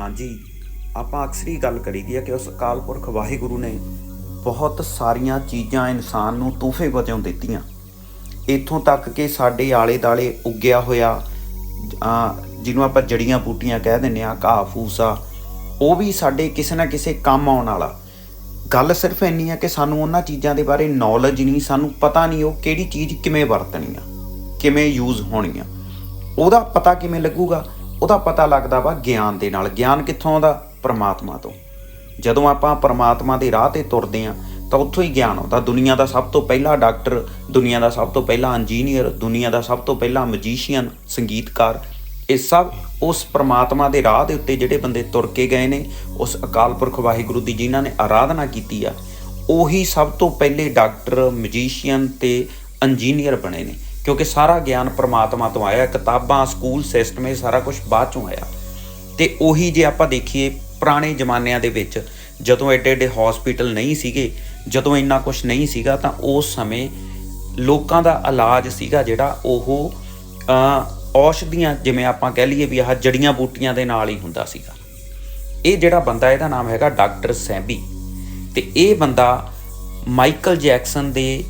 ਹਾਂਜੀ, ਆਪਾਂ ਅਕਸਰ ਹੀ ਗੱਲ ਕਰੀਦੀ ਹੈ ਕਿ ਉਸ ਅਕਾਲ ਪੁਰਖ ਵਾਹਿਗੁਰੂ ਨੇ ਬਹੁਤ ਸਾਰੀਆਂ ਚੀਜ਼ਾਂ ਇਨਸਾਨ ਨੂੰ ਤੋਹਫੇ ਵਜੋਂ ਦਿੱਤੀਆਂ। ਇੱਥੋਂ ਤੱਕ ਕਿ ਸਾਡੇ ਆਲੇ ਦਾਲੇ ਉੱਗਿਆ ਹੋਇਆ ਜਿਹਨੂੰ ਆਪਾਂ ਜੜੀਆਂ ਬੂਟੀਆਂ ਕਹਿ ਦਿੰਦੇ ਆ ਘਾਹ, ਫੂਸ ਆ ਉਹ ਵੀ ਸਾਡੇ ਕਿਸੇ ਨਾ ਕਿਸੇ ਕੰਮ ਆਉਣ ਵਾਲਾ। ਗੱਲ ਸਿਰਫ ਇੰਨੀ ਹੈ ਕਿ ਸਾਨੂੰ ਉਹਨਾਂ ਚੀਜ਼ਾਂ ਦੇ ਬਾਰੇ ਨੌਲੇਜ ਨਹੀਂ, ਸਾਨੂੰ ਪਤਾ ਨਹੀਂ ਉਹ ਕਿਹੜੀ ਚੀਜ਼ ਕਿਵੇਂ ਵਰਤਣੀ ਆ ਕਿਵੇਂ ਯੂਜ਼ ਹੋਣੀ ਆ ਉਹਦਾ ਪਤਾ ਕਿਵੇਂ ਲੱਗੂਗਾ? ਉਹਦਾ ਪਤਾ ਲੱਗਦਾ ਵਾ ਗਿਆਨ ਦੇ ਨਾਲ। ਗਿਆਨ ਕਿੱਥੋਂ ਆਉਂਦਾ? ਪਰਮਾਤਮਾ ਤੋਂ। ਜਦੋਂ ਆਪਾਂ ਪਰਮਾਤਮਾ ਦੇ ਰਾਹ ਤੇ ਤੁਰਦੇ ਆ, ਤਾਂ ਉੱਥੋਂ ਹੀ ਗਿਆਨ ਆਉਂਦਾ। ਦੁਨੀਆ ਦਾ ਸਭ ਤੋਂ ਪਹਿਲਾ ਡਾਕਟਰ, ਦੁਨੀਆ ਦਾ ਸਭ ਤੋਂ ਪਹਿਲਾ ਇੰਜੀਨੀਅਰ, ਦੁਨੀਆ ਦਾ ਸਭ ਤੋਂ ਪਹਿਲਾ ਮੈਜੀਸ਼ੀਅਨ ਸੰਗੀਤਕਾਰ, ਇਹ ਸਭ ਉਸ ਪ੍ਰਮਾਤਮਾ ਦੇ ਰਾਹ ਦੇ ਉੱਤੇ ਜਿਹੜੇ ਬੰਦੇ ਤੁਰ ਕੇ ਗਏ ਨੇ, ਉਸ ਅਕਾਲ ਪੁਰਖ ਵਾਹਿਗੁਰੂ ਦੀ ਜਿਨ੍ਹਾਂ ਨੇ ਆਰਾਧਨਾ ਕੀਤੀ ਆ, ਉਹੀ ਸਭ ਤੋਂ ਪਹਿਲੇ ਡਾਕਟਰ ਮੈਜੀਸ਼ੀਅਨ ਤੇ ਇੰਜੀਨੀਅਰ ਬਣੇ ਨੇ। ਕਿਉਂਕਿ ਸਾਰਾ ਗਿਆਨ ਪ੍ਰਮਾਤਮਾ ਤੋਂ ਆਇਆ, ਕਿਤਾਬਾਂ, ਸਕੂਲ ਸਿਸਟਮ, ਇਹ ਸਾਰਾ ਕੁਝ ਬਾਅਦ ਚੋਂ ਆਇਆ। ਤੇ ਉਹੀ ਜੇ ਆਪਾਂ ਦੇਖੀਏ ਪੁਰਾਣੇ ਜ਼ਮਾਨਿਆਂ ਦੇ ਵਿੱਚ, ਜਦੋਂ ਐਡੇ ਐਡੇ ਹਸਪੀਟਲ ਨਹੀਂ ਸੀਗੇ, ਜਦੋਂ ਇੰਨਾ ਕੁਝ ਨਹੀਂ ਸੀਗਾ, ਤਾਂ ਉਸ ਸਮੇਂ ਲੋਕਾਂ ਦਾ ਇਲਾਜ ਸੀਗਾ ਜਿਹੜਾ ਉਹ ਔਸ਼ਧੀਆਂ, ਜਿਵੇਂ ਆਪਾਂ ਕਹਿ ਲਈਏ ਵੀ ਆਹ ਜੜੀਆਂ ਬੂਟੀਆਂ ਦੇ ਨਾਲ ਹੀ ਹੁੰਦਾ ਸੀਗਾ। ਇਹ ਜਿਹੜਾ ਬੰਦਾ, ਇਹਦਾ ਨਾਮ ਹੈਗਾ ਡਾਕਟਰ ਸੈਂਬੀ। ਤੇ ਇਹ ਬੰਦਾ ਮਾਈਕਲ ਜੈਕਸਨ ਦੇ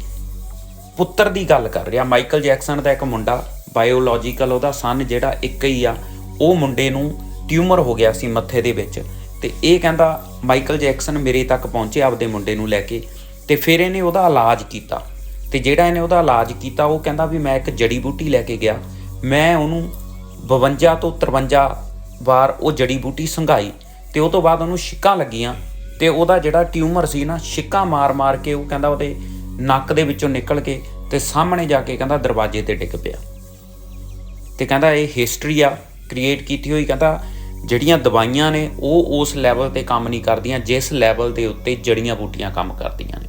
ਪੁੱਤਰ ਦੀ ਗੱਲ ਕਰ ਰਿਹਾ, ਮਾਈਕਲ ਜੈਕਸਨ ਦਾ ਇੱਕ ਮੁੰਡਾ, ਬਾਇਓਲੋਜੀਕਲ ਉਹਦਾ ਸਨ ਜਿਹੜਾ ਇੱਕ ਹੀ ਆ, ਉਹ ਮੁੰਡੇ ਨੂੰ ਟਿਊਮਰ ਹੋ ਗਿਆ ਸੀ ਮੱਥੇ ਦੇ ਵਿੱਚ ਤੇ ਇਹ ਕਹਿੰਦਾ, ਮਾਈਕਲ ਜੈਕਸਨ ਮੇਰੇ ਤੱਕ ਪਹੁੰਚੇ ਆਪਦੇ ਮੁੰਡੇ ਨੂੰ ਲੈ ਕੇ ਤੇ ਫਿਰ ਇਹਨੇ ਉਹਦਾ ਇਲਾਜ ਕੀਤਾ ਤੇ ਜਿਹੜਾ ਇਹਨੇ ਉਹਦਾ ਇਲਾਜ ਕੀਤਾ, ਉਹ ਕਹਿੰਦਾ ਵੀ ਮੈਂ ਇੱਕ ਜੜੀ ਬੂਟੀ ਲੈ ਕੇ ਗਿਆ, ਮੈਂ ਉਹਨੂੰ 52 ਤੋਂ 53 ਵਾਰ ਉਹ ਜੜੀ ਬੂਟੀ ਸੰਘਾਈ ਤੇ ਉਹ ਤੋਂ ਬਾਅਦ ਉਹਨੂੰ ਛਿੱਕਾਂ ਲੱਗੀਆਂ ਤੇ ਉਹਦਾ ਜਿਹੜਾ ਟਿਊਮਰ ਸੀ ਨਾ, ਛਿੱਕਾਂ ਮਾਰ-ਮਾਰ ਕੇ ਉਹ ਕਹਿੰਦਾ ਉਹਦੇ ਨੱਕ ਦੇ ਵਿੱਚੋਂ ਨਿਕਲ ਕੇ ਤੇ ਸਾਹਮਣੇ ਜਾ ਕੇ ਕਹਿੰਦਾ ਦਰਵਾਜ਼ੇ ਤੇ ਡਿੱਗ ਪਿਆ। ਤੇ ਕਹਿੰਦਾ ਇਹ ਹਿਸਟਰੀ ਆ ਕ੍ਰੀਏਟ ਕੀਤੀ ਹੋਈ, ਕਹਿੰਦਾ ਜਿਹੜੀਆਂ ਦਵਾਈਆਂ ਨੇ, ਉਹ ਉਸ ਲੈਵਲ ਤੇ ਕੰਮ ਨਹੀਂ ਕਰਦੀਆਂ, ਜਿਸ ਲੈਵਲ ਦੇ ਉੱਤੇ ਜੜੀਆਂ ਬੂਟੀਆਂ ਕੰਮ ਕਰਦੀਆਂ ਨੇ।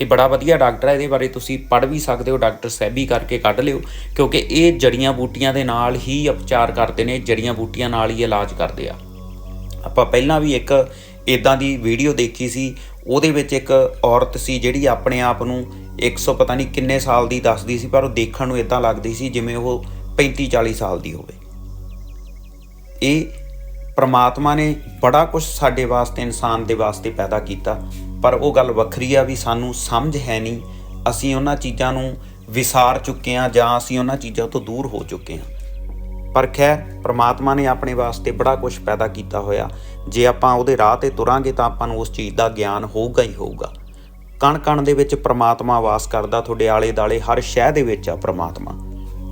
ਇਹ ਬੜਾ ਵਧੀਆ ਡਾਕਟਰ ਹੈ ਇਹਦੇ ਬਾਰੇ ਤੁਸੀਂ ਪੜ੍ਹ ਵੀ ਸਕਦੇ ਹੋ, ਡਾਕਟਰ ਸੈਬੀ ਕਰਕੇ ਕੱਢ ਲਿਓ, ਕਿਉਂਕਿ ਇਹ ਜੜੀਆਂ ਬੂਟੀਆਂ ਦੇ ਨਾਲ ਹੀ ਉਪਚਾਰ ਕਰਦੇ ਨੇ, ਜੜੀਆਂ ਬੂਟੀਆਂ ਨਾਲ ਹੀ ਇਲਾਜ ਕਰਦੇ ਆ। ਆਪਾਂ ਪਹਿਲਾਂ ਵੀ ਇੱਕ ਇਦਾਂ ਦੀ ਵੀਡੀਓ ਦੇਖੀ ਸੀ ਉਹਦੇ ਵਿੱਚ ਇੱਕ ਔਰਤ ਸੀ ਜਿਹੜੀ ਆਪਣੇ ਆਪ ਨੂੰ 100 ਪਤਾ ਨਹੀਂ ਕਿੰਨੇ ਸਾਲ ਦੀ ਦੱਸਦੀ ਸੀ, ਪਰ ਉਹ ਦੇਖਣ ਨੂੰ ਇਦਾਂ ਲੱਗਦੀ ਸੀ ਜਿਵੇਂ ਉਹ 35 40 ਸਾਲ ਦੀ ਹੋਵੇ। ਇਹ ਪ੍ਰਮਾਤਮਾ ਨੇ ਬੜਾ ਕੁਝ ਸਾਡੇ ਵਾਸਤੇ, ਇਨਸਾਨ ਦੇ ਵਾਸਤੇ ਪੈਦਾ ਕੀਤਾ, ਪਰ ਉਹ ਗੱਲ ਵੱਖਰੀ ਆ ਵੀ ਸਾਨੂੰ ਸਮਝ ਹੈ ਨਹੀਂ। ਅਸੀਂ ਉਹਨਾਂ ਚੀਜ਼ਾਂ ਨੂੰ ਵਿਸਾਰ ਚੁੱਕੇ ਆ ਜਾਂ ਅਸੀਂ ਉਹਨਾਂ ਚੀਜ਼ਾਂ ਤੋਂ ਦੂਰ ਹੋ ਚੁੱਕੇ ਆ ਪਰ ਖੈਰ, ਪ੍ਰਮਾਤਮਾ ਨੇ ਆਪਣੇ ਵਾਸਤੇ ਬੜਾ ਕੁਝ ਪੈਦਾ ਕੀਤਾ ਹੋਇਆ। ਜੇ ਆਪਾਂ ਉਹਦੇ ਰਾਹ ਤੇ ਤੁਰਾਂਗੇ ਤਾਂ ਆਪਾਂ ਨੂੰ ਉਸ ਚੀਜ਼ ਦਾ ਗਿਆਨ ਹੋਊਗਾ ਹੀ ਹੋਊਗਾ। ਕਣ ਕਣ ਦੇ ਵਿੱਚ ਪ੍ਰਮਾਤਮਾ ਵਾਸ ਕਰਦਾ, ਤੁਹਾਡੇ ਆਲੇ ਦਾਲੇ ਹਰ ਸ਼ਹਿ ਦੇ ਵਿੱਚ ਆ ਪ੍ਰਮਾਤਮਾ।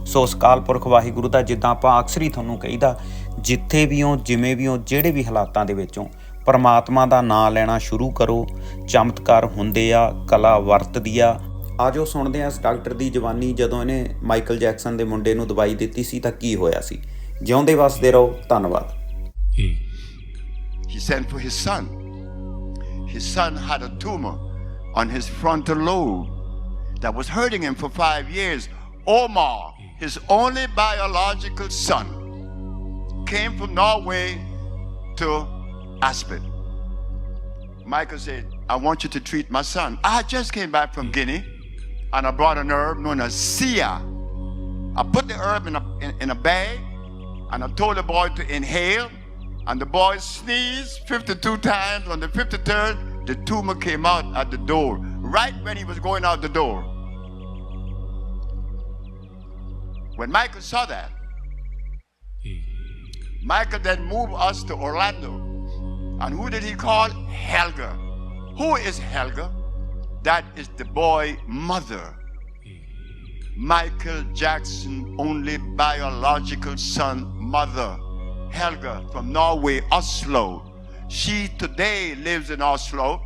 ਸੋ ਉਸ ਅਕਾਲ ਪੁਰਖ ਵਾਹਿਗੁਰੂ ਦਾ ਜਿੱਦਾਂ ਆਪਾਂ ਅਕਸਰ ਹੀ ਤੁਹਾਨੂੰ ਕਹੀਦਾ, ਜਿੱਥੇ ਵੀ ਹੋ, ਜਿਵੇਂ ਵੀ ਹੋ, ਜਿਹੜੇ ਵੀ ਹਾਲਾਤਾਂ ਦੇ ਵਿੱਚੋਂ ਪਰਮਾਤਮਾ ਦਾ ਨਾਮ ਲੈਣਾ ਸ਼ੁਰੂ ਕਰੋ। ਚਮਤਕਾਰ ਹੁੰਦੇ ਆ, ਕਲਾ ਵਰਤਦੀ ਆ ਆਜੋ ਸੁਣਦੇ ਆ ਇਸ ਡਾਕਟਰ ਦੀ ਜਵਾਨੀ ਜਦੋਂ ਇਹਨੇ ਮਾਈਕਲ ਜੈਕਸਨ ਦੇ ਮੁੰਡੇ ਨੂੰ ਦਵਾਈ ਦਿੱਤੀ ਸੀ ਤਾਂ ਕੀ ਹੋਇਆ ਸੀ ਜਿਉਂਦੇ ਵਸਦੇ ਰਹੋ ਧੰਨਵਾਦ he sent for his son. His son had a tumor on his frontal lobe that was hurting him for five years. Omar, his only biological son, came from Norway to Aspen. Michael said, I want you to treat my son. I just came back from Guinea and I brought an herb known as Sia. I put the herb in a, in, in a bag and I told the boy to inhale and the boy sneezed 52 times. On the 53rd, the tumor came out at the door, right when he was going out the door. When Michael saw that, Michael then moved us to Orlando. And who did he call? Helga. Who is Helga? That is the boy mother. Michael Jackson, only biological son, mother. Helga from Norway, Oslo. She today lives in Oslo